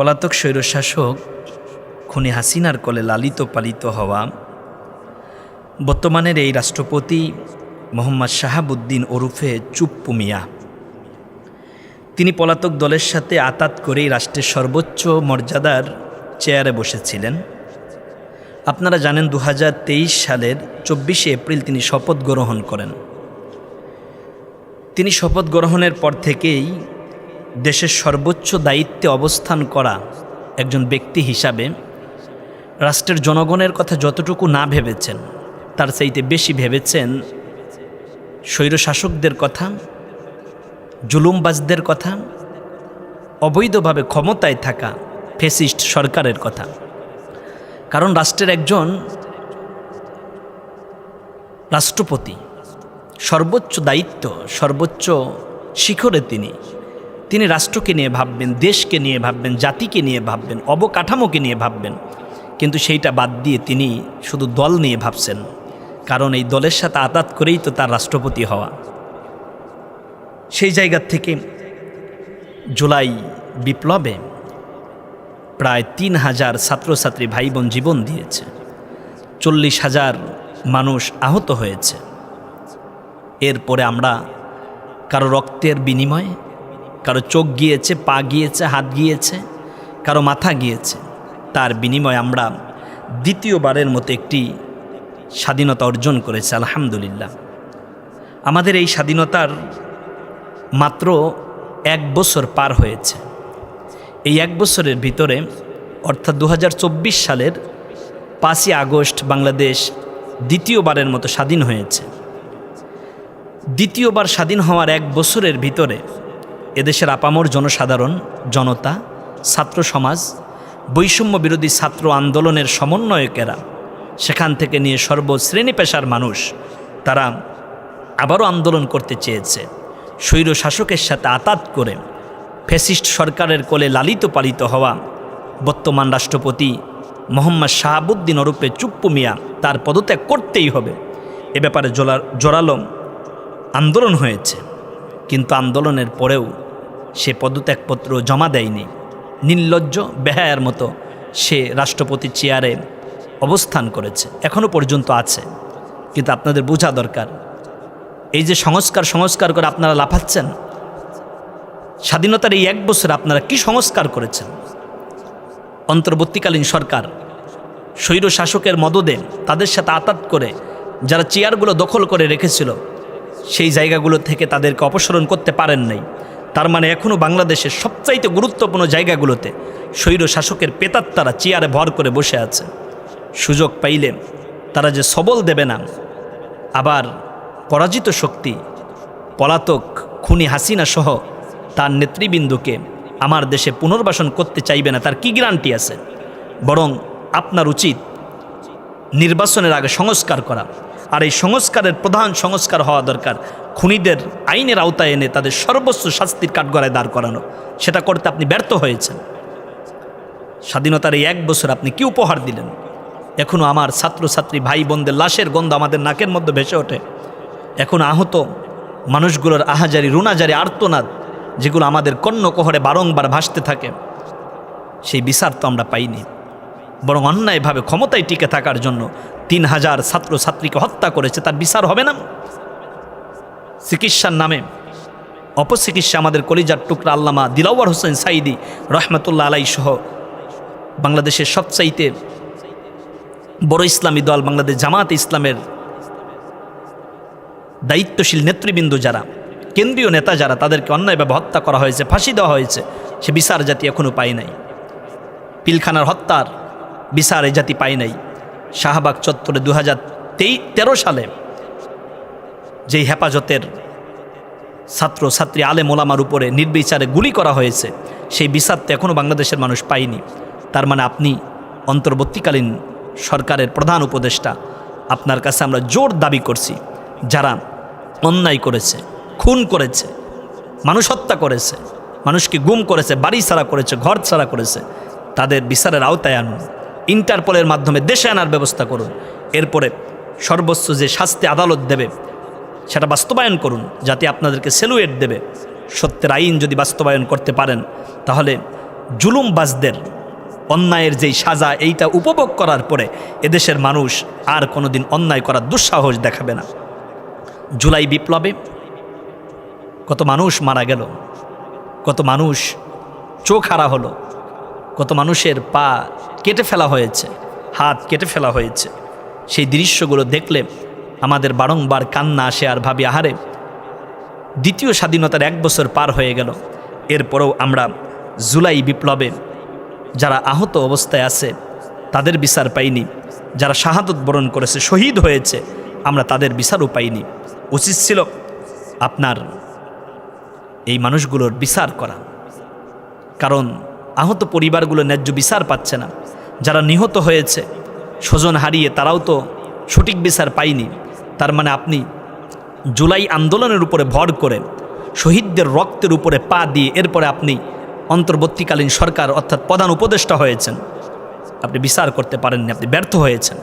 পলাতক স্বৈরশাসক খুনি হাসিনার কোলে লালিত পালিত হওয়া। বর্তমানের এই রাষ্ট্রপতি মোহাম্মদ শাহাবুদ্দিন ওরুফে চুপ্পু মিয়া। তিনি পলাতক দলের সাথে আতাত করেই রাষ্ট্রের সর্বোচ্চ মর্যাদার চেয়ারে বসেছিলেন। আপনারা জানেন দু হাজার তেইশ সালের চব্বিশে এপ্রিল তিনি শপথ গ্রহণ করেন। তিনি শপথ গ্রহণের পর থেকেই দেশের সর্বোচ্চ দায়িত্বে অবস্থান করা একজন ব্যক্তি হিসাবে রাষ্ট্রের জনগণের কথা যতটুকু না ভেবেছেন, তার চাইতে বেশি ভেবেছেন স্বৈরশাসকদের কথা, জুলুমবাজদের কথা, অবৈধভাবে ক্ষমতায় থাকা ফেসিস্ট সরকারের কথা। কারণ রাষ্ট্রের একজন রাষ্ট্রপতি সর্বোচ্চ দায়িত্ব, সর্বোচ্চ শিখরে তিনি। তিনি রাষ্ট্রকে নিয়ে ভাববেন, দেশকে নিয়ে ভাববেন, জাতিকে নিয়ে ভাববেন, অবকাঠামোকে নিয়ে ভাববেন। কিন্তু সেইটা বাদ দিয়ে তিনি শুধু দল নিয়ে ভাবছেন। কারণ এই দলের সাথে আতাত করেই তো তার রাষ্ট্রপতি হওয়া। সেই জায়গার থেকে জুলাই বিপ্লবে প্রায় তিন হাজার ছাত্রছাত্রী ভাই বোন জীবন দিয়েছে। চল্লিশ হাজার মানুষ আহত হয়েছে। এরপরে আমরা কারও রক্তের বিনিময়ে কারও চোখ গিয়েছে, পা গিয়েছে, হাত গিয়েছে, কারও মাথা গিয়েছে, তার বিনিময়ে আমরা দ্বিতীয়বারের মতো একটি স্বাধীনতা অর্জন করেছে, আলহামদুলিল্লাহ। আমাদের এই স্বাধীনতার মাত্র এক বছর পার হয়েছে। এই এক বছরের ভিতরে, অর্থাৎ দু হাজার চব্বিশ সালের পাঁচই আগস্ট বাংলাদেশ দ্বিতীয়বারের মতো স্বাধীন হয়েছে। দ্বিতীয়বার স্বাধীন হওয়ার এক বছরের ভিতরে এদেশের আপামর জনসাধারণ, জনতা, ছাত্র সমাজ, বৈষম্য বিরোধী ছাত্র আন্দোলনের সমন্বয়কেরা, সেখান থেকে নিয়ে সর্বশ্রেণী পেশার মানুষ, তারা আবারও আন্দোলন করতে চেয়েছে। স্বৈর শাসকের সাথে আতাত করে ফ্যাসিস্ট সরকারের কোলে লালিত পালিত হওয়া বর্তমান রাষ্ট্রপতি মোহাম্মদ শাহাবুদ্দিন ওরূপে চুপ্পু মিয়া তার পদত্যাগ করতেই হবে। এ ব্যাপারে জোরালো আন্দোলন হয়েছে। কিন্তু আন্দোলনের পরেও সে পদত্যাগপত্র জমা দেয়নি। নির্লজ্জ বেহায়ার মতো সে রাষ্ট্রপতি চেয়ারে অবস্থান করেছে এখনও পর্যন্ত আছে। কিন্তু আপনাদের বোঝা দরকার। এই যে সংস্কার সংস্কার করে আপনারা লাফাচ্ছেন? স্বাধীনতার এই এক বছর আপনারা কি সংস্কার করেছেন? অন্তর্বর্তীকালীন সরকার, স্বৈর শাসকের মদদে তাদের সাথে আতাত করে যারা চেয়ারগুলো দখল করে রেখেছিল, সেই জায়গাগুলো থেকে তাদেরকে অপসারণ করতে পারেন নাই। তার মানে এখনও বাংলাদেশের সবচাইতে গুরুত্বপূর্ণ জায়গাগুলোতে স্বৈর শাসকের পেতাত্তারা চেয়ারে ভর করে বসে আছে। সুযোগ পাইলে তারা যে সবল দেবে না। আবার পরাজিত শক্তি, পলাতক খুনি হাসিনা সহ তার নেতৃবৃন্দকে আমার দেশে পুনর্বাসন করতে চাইবে না, তার কি গ্যারান্টি আছে? বরং আপনার উচিত নির্বাচনের আগে সংস্কার করা। আর এই সংস্কারের প্রধান সংস্কার হওয়া দরকার। খুনিদের আইনের আওতায় এনে তাদের সর্বোচ্চ শাস্তির কাঠগড়ায় দাঁড় করানো, সেটা করতে আপনি ব্যর্থ হয়েছেন। স্বাধীনতার এই এক বছর আপনি কি উপহার দিলেন? এখনও আমার ছাত্রছাত্রী ভাই বোনদের লাশের গন্ধ আমাদের নাকের মধ্যে ভেসে ওঠে। এখন আহত মানুষগুলোর আহাজারি, রুনাজারি, আর্তনাদ, যেগুলো আমাদের কর্ণকহরে বারংবার ভাসতে থাকে, সেই বিচার তো আমরা পাইনি। বরং অন্যায়ভাবে ক্ষমতায় টিকে থাকার জন্য তিন হাজার ছাত্রছাত্রীকে হত্যা করেছে, তার বিচার হবে না? চিকিৎসার নামে। অপচিকিৎসা আমাদের কলিজার টুকরা আল্লামা দিলাওয়ার হোসেন সাইদি রহমতুল্লাহ আলাই সহ বাংলাদেশের সবচাইতে বড় ইসলামী দল বাংলাদেশ জামাত ইসলামের দায়িত্বশীল নেতৃবৃন্দ যারা, কেন্দ্রীয় নেতা যারা, তাদেরকে অন্যায়ভাবে হত্যা করা হয়েছে, ফাঁসি দেওয়া হয়েছে, সে বিচার জাতি এখনও পায় নাই। পিলখানার হত্যার বিচার এ জাতি পায় নাই। শাহবাগ চত্বরে দু হাজার তেরো সালে যেই হেফাজতের ছাত্র, ছাত্রী আলে মোলামার উপরে নির্বিচারে গুলি করা হয়েছে, সেই বিচার তো এখনও বাংলাদেশের মানুষ পায়নি। তার মানে আপনি অন্তর্বর্তীকালীন সরকারের প্রধান উপদেষ্টা, আপনার কাছে আমরা জোর দাবি করছি, যারা অন্যায় করেছে, খুন করেছে, মানুষ হত্যা করেছে, মানুষকে গুম করেছে, বাড়ি ছাড়া করেছে, ঘর ছাড়া করেছে, তাদের বিচারের আওতায় আনুন, ইন্টারপোলের মাধ্যমে দেশে আনার ব্যবস্থা করুন, এরপরে সর্বোচ্চ যে শাস্তি আদালত দেবে সেটা বাস্তবায়ন করুন, যাতে আপনাদেরকে সেলুয়েট দেবে। সত্যের আইন যদি বাস্তবায়ন করতে পারেন, তাহলে জুলুমবাজদের অন্যায়ের যেই সাজা, এইটা উপভোগ করার পরে এদেশের মানুষ আর কোনোদিন অন্যায় করার দুঃসাহস দেখাবে না। জুলাই বিপ্লবে কত মানুষ মারা গেল, কত মানুষ চোখ হারা হলো, কত মানুষের পা কেটে ফেলা হয়েছে, হাত কেটে ফেলা হয়েছে। সেই দৃশ্যগুলো দেখলে আমাদের বারংবার কান্না আসে আর ভাবি, আহারে, দ্বিতীয় স্বাধীনতার এক বছর পার হয়ে গেল। এরপরেও আমরা জুলাই বিপ্লবে যারা আহত অবস্থায় আছে, তাদের বিচার পাইনি। যারা শাহাদত বরণ করেছে, শহীদ হয়েছে, আমরা তাদের বিচারও পাইনি। উচিত ছিল আপনার এই মানুষগুলোর বিচার করা। কারণ আহত পরিবারগুলো ন্যায্য বিচার পাচ্ছে না। যারা নিহত হয়েছে, স্বজন হারিয়ে তারাও তো সঠিক বিচার পায়নি। তার মানে আপনি জুলাই আন্দোলনের উপরে ভর করে, শহীদদের রক্তের উপরে পা দিয়ে এরপরে আপনি অন্তর্বর্তীকালীন সরকার অর্থাৎ প্রধান উপদেষ্টা হয়েছেন। আপনি বিচার করতে পারেননি, আপনি ব্যর্থ হয়েছেন।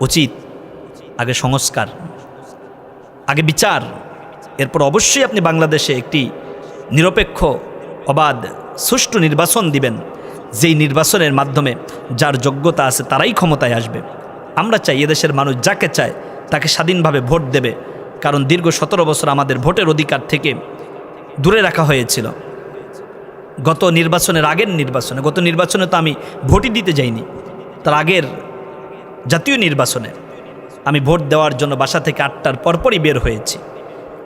উচিত আগে সংস্কার, আগে বিচার। এরপর অবশ্যই আপনি বাংলাদেশে একটি নিরপেক্ষ, অবাধ, সুষ্ঠু নির্বাচন দিবেন। যেই নির্বাচনের মাধ্যমে যার যোগ্যতা আছে তারাই ক্ষমতায় আসবে। আমরা চাই এদেশের মানুষ যাকে চায় তাকে স্বাধীনভাবে ভোট দেবে, কারণ দীর্ঘ সতেরো বছর আমাদের ভোটের অধিকার থেকে দূরে রাখা হয়েছিল। গত নির্বাচনের আগের নির্বাচনে, গত নির্বাচনে তো আমি ভোটই দিতে যাইনি, তার আগের জাতীয় নির্বাচনে আমি ভোট দেওয়ার জন্য বাসা থেকে আটটার পরপরই বের হয়েছি।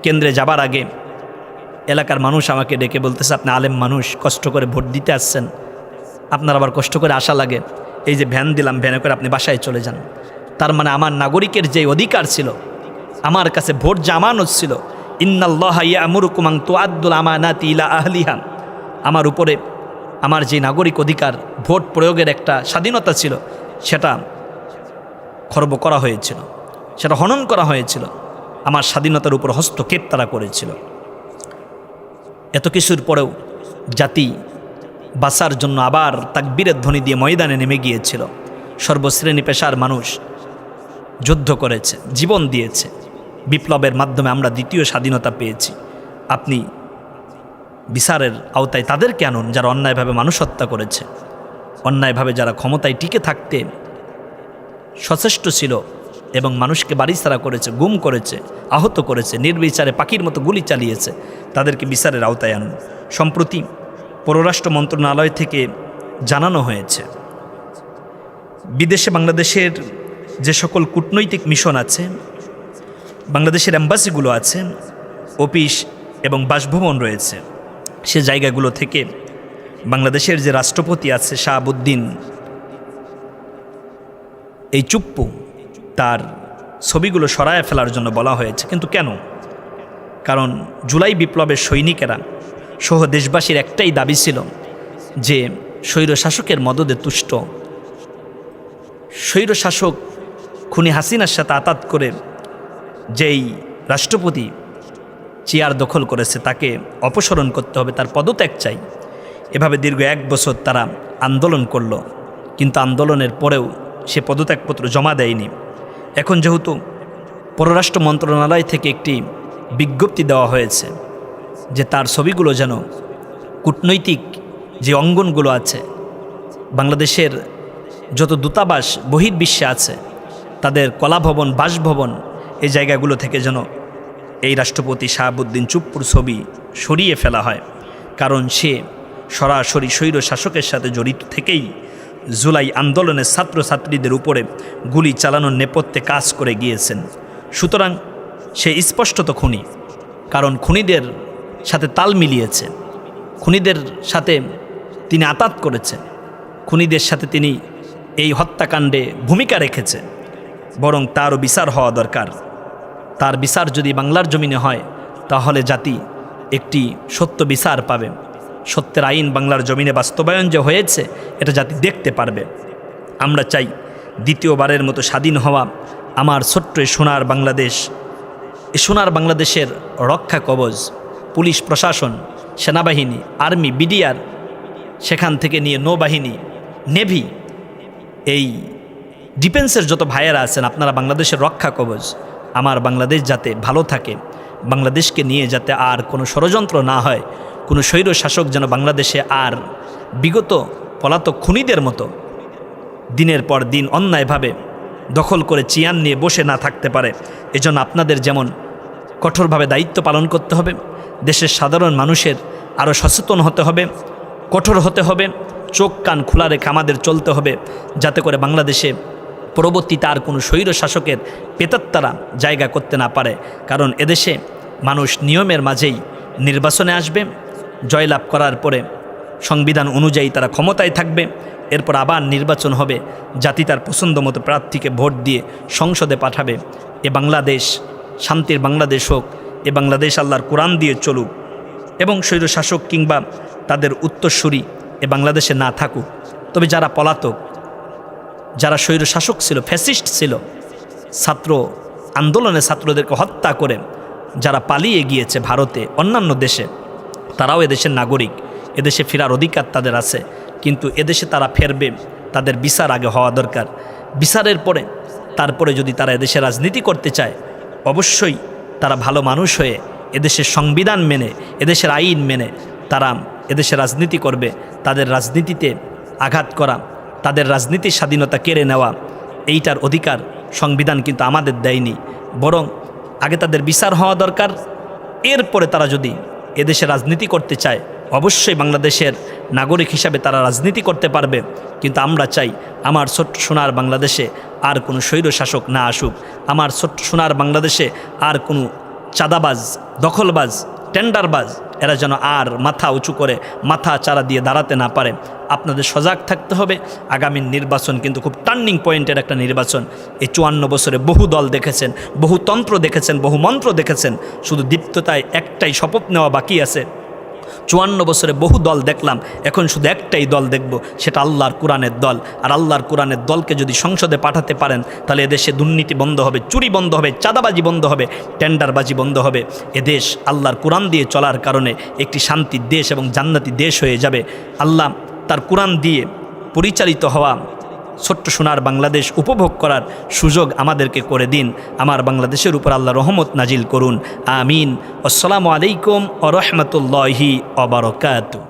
কেন্দ্রে যাবার আগে এলাকার মানুষ আমাকে ডেকে বলতেছে, আপনি আলেম মানুষ, কষ্ট করে ভোট দিতে আসছেন। আপনার আবার কষ্ট করে আসা লাগে। এই যে ভ্যান দিলাম, ভ্যানে করে আপনি বাসায় চলে যান। তার মানে আমার নাগরিকের যে অধিকার ছিল, আমার কাছে ভোট জামানত ছিল। ইন্নাল্লাহ ইয়ামুরুকুমাং তোয়াদ্দুল আমানাতি ইলা আহলিহা। আমার উপরে আমার যে নাগরিক অধিকার, ভোট প্রয়োগের একটা স্বাধীনতা ছিল, সেটা খর্ব করা হয়েছিল, সেটা হনন করা হয়েছিল, আমার স্বাধীনতার উপর হস্তক্ষেপ তারা করেছিল। এত কিছুর পরেও জাতি বাঁচার জন্য আবার তাকবীরের ধ্বনি দিয়ে ময়দানে নেমে গিয়েছিল। সর্বশ্রেণী পেশার মানুষ যুদ্ধ করেছে, জীবন দিয়েছে। বিপ্লবের মাধ্যমে আমরা দ্বিতীয় স্বাধীনতা পেয়েছি। আপনি বিচারের আওতায় তাদেরকে আনুন যারা অন্যায়ভাবে মানুষ হত্যা করেছে। অন্যায়ভাবে যারা ক্ষমতায় টিকে থাকতে সচেষ্ট ছিল এবং মানুষকে বাড়িছাড়া করেছে, গুম করেছে, আহত করেছে, নির্বিচারে পাখির মতো গুলি চালিয়েছে, তাদেরকে বিচারের আওতায় আনুন। সম্প্রতি পররাষ্ট্র মন্ত্রণালয় থেকে জানানো হয়েছে, বিদেশে বাংলাদেশের যে সকল কূটনৈতিক মিশন আছে, বাংলাদেশের অ্যাম্বাসিগুলো আছে, অফিস এবং বাসভবন রয়েছে, সে জায়গাগুলো থেকে বাংলাদেশের যে রাষ্ট্রপতি আছে শাহাবুদ্দিন, এই চুপ্পু তার ছবিগুলো সরায় ফেলার জন্য বলা হয়েছে। কিন্তু কেন? কারণ জুলাই বিপ্লবের সৈনিকেরা সহ দেশবাসীর একটাই দাবি ছিল যে স্বৈরশাসকের মদদে তুষ্ট। স্বৈরশাসক খুনি হাসিনার সাথে আতাত করে যেই রাষ্ট্রপতি চেয়ার দখল করেছে, তাকে অপসারণ করতে হবে, তার পদত্যাগ চাই। এভাবে দীর্ঘ এক বছর তারা আন্দোলন করল, কিন্তু আন্দোলনের পরেও সে পদত্যাগপত্র জমা দেয়নি। এখন যেহেতু পররাষ্ট্র মন্ত্রণালয় থেকে একটি বিজ্ঞপ্তি দেওয়া হয়েছে যে তার ছবিগুলো যেন কূটনৈতিক যে অঙ্গনগুলো আছে, বাংলাদেশের যত দূতাবাস, বহির্বিশ্বে আছে তাদের কলাভবন, বাসভবন এই জায়গাগুলো থেকে যেন এই রাষ্ট্রপতি শাহাবুদ্দিন চুপ্পুর ছবি সরিয়ে ফেলা হয়। কারণ সে সরাসরি স্বৈর শাসকের সাথে জড়িত থেকেই জুলাই আন্দোলনের ছাত্রছাত্রীদের উপরে গুলি চালানোর নেপথ্যে কাজ করে গিয়েছেন। সুতরাং সে স্পষ্টত খুনি, কারণ খুনিদের সাথে তাল মিলিয়েছে। খুনিদের সাথে তিনি আতাত করেছে খুনিদের সাথে তিনি এই হত্যাকাণ্ডে ভূমিকা রেখেছে বরং তারও বিচার হওয়া দরকার। তার বিচার যদি বাংলার জমিনে হয়, তাহলে জাতি একটি সত্য বিচার পাবে। সত্যের আইন বাংলার জমিনে বাস্তবায়ন যে হয়েছে, এটা জাতি দেখতে পারবে। আমরা চাই দ্বিতীয়বারের মতো স্বাধীন হওয়া আমার ছোট্ট সোনার বাংলাদেশ। এ সোনার বাংলাদেশের রক্ষা কবচ পুলিশ প্রশাসন, সেনাবাহিনী, আর্মি, বিডিআর, সেখান থেকে নিয়ে নৌবাহিনী, নেভি, এই ডিফেন্সের যত ভাইয়েরা আছেন, আপনারা বাংলাদেশের রক্ষা কবচ। আমার বাংলাদেশ যাতে ভালো থাকে, বাংলাদেশকে নিয়ে যাতে আর কোনো ষড়যন্ত্র না হয়, কোনো স্বৈর শাসক যেন বাংলাদেশে আর বিগত পলাতক খুনিদের মতো দিনের পর দিন অন্যায়ভাবে দখল করে চিয়ান নিয়ে বসে না থাকতে পারে, এজন্য আপনাদের যেমন কঠোরভাবে দায়িত্ব পালন করতে হবে, দেশের সাধারণ মানুষের আরও সচেতন হতে হবে, কঠোর হতে হবে, চোখ কান খোলা রেখে আমাদের চলতে হবে, যাতে করে বাংলাদেশে পরবর্তীতে আর কোনো স্বৈর শাসকের পেতাত্তারা জায়গা করতে না পারে। কারণ এদেশে মানুষ নিয়মের মাঝেই নির্বাচনে আসবে, জয়লাভ করার পরে সংবিধান অনুযায়ী তারা ক্ষমতায় থাকবে, এরপর আবার নির্বাচন হবে, জাতি তার পছন্দ মতো প্রার্থীকে ভোট দিয়ে সংসদে পাঠাবে। এ বাংলাদেশ, শান্তির বাংলাদেশ হোক, এ বাংলাদেশ আল্লাহর কোরআন দিয়ে চলুক এবং স্বৈরশাসক কিংবা তাদের উত্তরসূরি এ বাংলাদেশে না থাকুক। তবে যারা পলাতক যারা স্বৈরশাসক ছিল, ফ্যাসিস্ট ছিল, ছাত্র আন্দোলনে ছাত্রদেরকে হত্যা করে যারা পালিয়ে গিয়েছে ভারতে, অন্যান্য দেশে, তারাও এদেশের নাগরিক। এদেশে ফেরার অধিকার তাদের আছে, কিন্তু এদেশে তারা ফেরবে, তাদের বিচার আগে হওয়া দরকার। বিচারের পরে, তারপরে যদি তারা এদেশে রাজনীতি করতে চায়, অবশ্যই তারা ভালো মানুষ হয়ে এদেশের সংবিধান মেনে, এদেশের আইন মেনে তারা এদেশে রাজনীতি করবে। তাদের রাজনীতিতে আঘাত করা তাদের রাজনীতির স্বাধীনতা কেড়ে নেওয়া, এইটার অধিকার সংবিধান কিন্তু আমাদের দেয়নি। বরং আগে তাদের বিচার হওয়া দরকার। এরপরে তারা যদি এদেশে রাজনীতি করতে চায়, অবশ্যই বাংলাদেশের নাগরিক হিসাবে তারা রাজনীতি করতে পারবে। কিন্তু আমরা চাই আমার ছোট্ট সোনার বাংলাদেশে আর কোনো স্বৈর শাসক না আসুক। আমার ছোট্ট সোনার বাংলাদেশে আর কোনো চাঁদাবাজ, দখলবাজ, টেন্ডারবাজ এরা যেন আর মাথা উঁচু করে মাথা চারা দিয়ে দাঁড়াতে না পারে। আপনাদের সজাগ থাকতে হবে। আগামী নির্বাচন কিন্তু খুব টার্নিং পয়েন্টের একটা নির্বাচন। এই চুয়ান্ন বছরে বহু দল দেখেছেন, বহু তন্ত্র দেখেছেন, বহু মন্ত্র দেখেছেন। শুধু দীপ্ততায় একটাই শপথ নেওয়া বাকি আছে। চুয়ান্ন বছরে বহু দল দেখলাম, এখন শুধু একটাই দল দেখব, সেটা আল্লাহর কোরআনের দল। আর আল্লাহর কোরআনের দলকে যদি সংসদে পাঠাতে পারেন, তাহলে এদেশে দুর্নীতি বন্ধ হবে, চুরি বন্ধ হবে, চাঁদাবাজি বন্ধ হবে, টেন্ডারবাজি বন্ধ হবে। এদেশ আল্লাহর কোরআন দিয়ে চলার কারণে একটি শান্তির দেশ এবং জান্নাতি দেশ হয়ে যাবে। আল্লাহ তার কোরআন দিয়ে পরিচালিত হওয়া ছোট্ট সোনার বাংলাদেশ উপভোগ করার সুযোগ আমাদেরকে করে দিন। আমার বাংলাদেশের উপর আল্লাহ রহমত নাজিল করুন। আমিন। আসসালামু আলাইকুম ও রহমতুল্লাহি অবরকাত